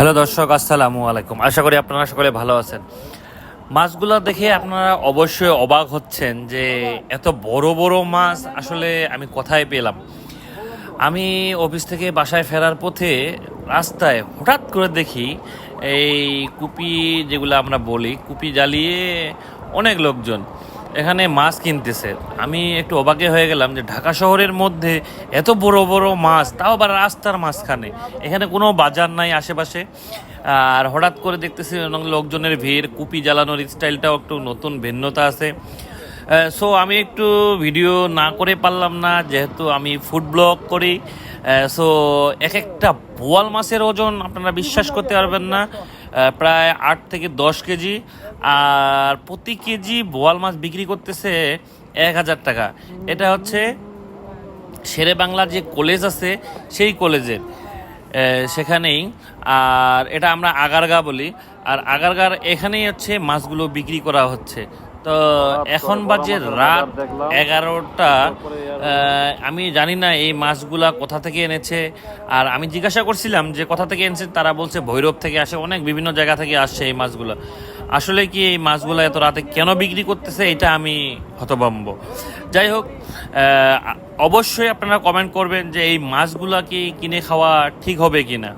Hello দর্শক, আসসালামু আলাইকুম। আশা করি আপনারা সকলে ভালো আছেন। মাছগুলো দেখে আপনারা অবশ্যই অবাক হচ্ছেন যে এত বড় বড় মাছ আসলে আমি কোথায় পেলাম। আমি অফিস থেকে বাসায় ফেরার পথে রাস্তায় হঠাৎ করে দেখি এই কুপি যেগুলো আমরা বলি, কুপি জ্বালিয়ে অনেক লোকজন এখানে মাছ কিনতেছে। আমি একটু অবাকে হয়ে গেলাম যে ঢাকা শহরের মধ্যে এত বড় বড় মাছ, তাও আবার রাস্তার মাঝখানে। এখানে কোনো বাজার নাই আশেপাশে। আর হঠাৎ করে দেখতেছি লোকজনের ভিড়, কুপি জ্বালানোর স্টাইলটাও একটু নতুন, ভিন্নতা আছে। সো আমি একটু ভিডিও না করে পারলাম না, যেহেতু আমি ফুড ব্লগ করি। সো এক একটা বোয়াল মাছের ওজন আপনারা বিশ্বাস করতে পারবেন না। প্রায় আট থেকে দশ কেজি, আর প্রতি কেজি বোয়াল মাছ বিক্রি করতেছে এক হাজার টাকা। এটা হচ্ছে শেরে বাংলার যে কলেজ আছে, সেই কলেজের সেখানেই। আর এটা আমরা আগারগা বলি। আর আগারগার এখানেই হচ্ছে মাছগুলো বিক্রি করা হচ্ছে। তো এখন বাজে রাত এগারোটা। আমি জানি না এই মাছগুলা কোথা থেকে এনেছে। আর আমি জিজ্ঞাসা করছিলাম যে কোথা থেকে এনেছে তারা বলছে ভৈরব থেকে আসে অনেক বিভিন্ন জায়গা থেকে আসছে এই মাছগুলো। আসলে কি এই মাছগুলো এত রাতে কেন বিক্রি করতেছে এটা আমি হতভম্ব। যাই হোক অবশ্যই আপনারা কমেন্ট করবেন যে এই মাছগুলা কি কিনে খাওয়া ঠিক হবে কি না